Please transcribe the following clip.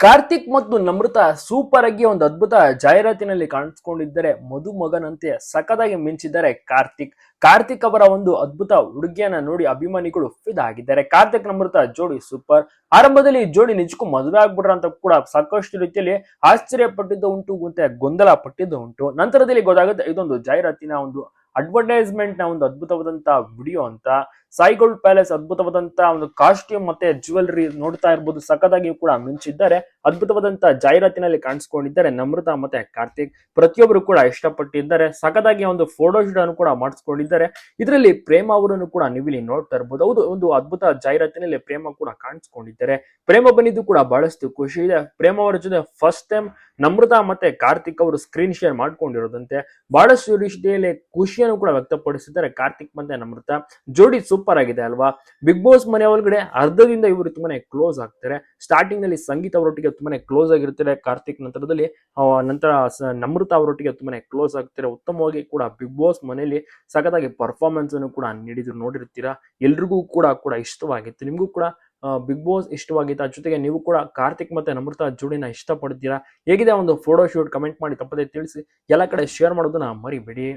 ಕಾರ್ತಿಕ್ ಮತ್ತು ನಮೃತ ಸೂಪರ್ ಆಗಿ ಒಂದು ಅದ್ಭುತ ಜಾಹೀರಾತಿನಲ್ಲಿ ಕಾಣಿಸ್ಕೊಂಡಿದ್ದರೆ ಮಧುಮಗನಂತೆ ಸಖದಾಗಿ ಮಿಂಚಿದ್ದಾರೆ ಕಾರ್ತಿಕ್. ಕಾರ್ತಿಕ್ ಅವರ ಒಂದು ಅದ್ಭುತ ಹುಡುಗಿಯನ್ನ ನೋಡಿ ಅಭಿಮಾನಿಗಳು ಫಿದಾ ಆಗಿದ್ದಾರೆ. ಕಾರ್ತಿಕ್ ನಮೃತ ಜೋಡಿ ಸೂಪರ್ ಆರಂಭದಲ್ಲಿ ಜೋಡಿ ನಿಜಕ್ಕೂ ಮದುವೆ ಆಗ್ಬಿಟ್ರ ಅಂತ ಕೂಡ ಸಾಕಷ್ಟು ರೀತಿಯಲ್ಲಿ ಆಶ್ಚರ್ಯ ಪಟ್ಟಿದ್ದು ಉಂಟು, ಮತ್ತೆ ಗೊಂದಲ ಪಟ್ಟಿದ್ದು ಉಂಟು. ನಂತರದಲ್ಲಿ ಗೊತ್ತಾಗುತ್ತೆ ಇದೊಂದು ಜಾಹೀರಾತಿನ ಒಂದು ಅಡ್ವರ್ಟೈಸ್ಮೆಂಟ್ನ ಒಂದು ಅದ್ಭುತವಾದಂತಹ ವಿಡಿಯೋ ಅಂತ ಸಾಯಿಗೋಲ್ಡ್ ಪ್ಯಾಲೇಸ್ ಅದ್ಭುತವಾದಂತಹ ಒಂದು ಕಾಸ್ಟ್ಯೂಮ್ ಮತ್ತೆ ಜ್ಯುವೆಲ್ರಿ ನೋಡ್ತಾ ಇರ್ಬೋದು, ಸಖತ್ತಾಗಿ ಕೂಡ ಮಿಂಚಿದ್ದಾರೆ. ಅದ್ಭುತವಾದಂತಹ ಜಾಹೀರಾತಿನಲ್ಲಿ ಕಾಣಿಸ್ಕೊಂಡಿದ್ದಾರೆ ನಮ್ರತಾ ಮತ್ತೆ ಕಾರ್ತಿಕ್. ಪ್ರತಿಯೊಬ್ಬರು ಕೂಡ ಇಷ್ಟಪಟ್ಟಿದ್ದಾರೆ. ಸಖತ್ತಾಗಿ ಒಂದು ಫೋಟೋ ಶೂಟ್ ಅನ್ನು ಕೂಡ ಮಾಡಿಸ್ಕೊಂಡಿದ್ದಾರೆ. ಇದರಲ್ಲಿ ಪ್ರೇಮ ಅವರನ್ನು ಕೂಡ ನೀವಿಲ್ಲಿ ನೋಡ್ತಾ ಇರ್ಬೋದು. ಹೌದು, ಒಂದು ಅದ್ಭುತ ಜಾಹೀರಾತಿನಲ್ಲಿ ಪ್ರೇಮ ಕೂಡ ಕಾಣಿಸ್ಕೊಂಡಿದ್ದಾರೆ. ಪ್ರೇಮ ಬಂದಿದ್ದು ಕೂಡ ಬಹಳಷ್ಟು ಖುಷಿ ಇದೆ. ಪ್ರೇಮ ಅವರ ಜೊತೆ ಫಸ್ಟ್ ಟೈಮ್ ನಮ್ರತಾ ಮತ್ತೆ ಕಾರ್ತಿಕ್ ಅವರು ಸ್ಕ್ರೀನ್ ಶೇರ್ ಮಾಡ್ಕೊಂಡಿರೋದಂತೆ ಬಹಳಷ್ಟು ರೀತಿಯಲ್ಲಿ ಖುಷಿಯನ್ನು ಕೂಡ ವ್ಯಕ್ತಪಡಿಸಿದ್ದಾರೆ. ಕಾರ್ತಿಕ್ ಮತ್ತೆ ನಮ್ರತಾ ಜೋಡಿ ಸೂಪರ್ ಆಗಿದೆ ಅಲ್ವಾ? ಬಿಗ್ ಬಾಸ್ ಮನೆ ಒಳಗಡೆ ಅರ್ಧದಿಂದ ಇವರು ತುಂಬಾನೇ ಕ್ಲೋಸ್ ಆಗ್ತಾರೆ. ಸ್ಟಾರ್ಟಿಂಗ್ನಲ್ಲಿ ಸಂಗೀತ ಅವರೊಟ್ಟಿಗೆ ತುಂಬಾನೇ ಕ್ಲೋಸ್ ಆಗಿರ್ತಾರೆ. ಕಾರ್ತಿಕ್ ನಂತರದಲ್ಲಿ ನಂತರ ನಮ್ರತಾ ಅವರೊಟ್ಟಿಗೆ ತುಂಬಾನೇ ಕ್ಲೋಸ್ ಆಗ್ತಾರೆ. ಉತ್ತಮವಾಗಿ ಕೂಡ ಬಿಗ್ ಬಾಸ್ ಮನೆಯಲ್ಲಿ ಸಖತ್ತಾಗಿ ಪರ್ಫಾರ್ಮೆನ್ಸ್ ಅನ್ನು ಕೂಡ ನೀಡಿದ್ರು. ನೋಡಿರ್ತೀರಾ? ಎಲ್ರಿಗೂ ಕೂಡ ಕೂಡ ಇಷ್ಟವಾಗಿತ್ತು. ನಿಮಗೂ ಕೂಡ ಬಿಗ್ ಬಾಸ್ ಇಷ್ಟವಾಗಿತ್ತು ಜೊತೆಗೆ ನೀವು ಕೂಡ ಕಾರ್ತಿಕ್ ಮತ್ತೆ ನಮೃತ ಜೋಡಿನ ಇಷ್ಟಪಡ್ತೀರಾ? ಹೇಗಿದೆ ಒಂದು ಫೋಟೋ ಶೂಟ್ ಕಮೆಂಟ್ ಮಾಡಿ, ತಪ್ಪದೆ ತಿಳಿಸಿ. ಎಲ್ಲ ಕಡೆ ಶೇರ್ ಮಾಡೋದನ್ನ ಮರಿಬೇಡಿ.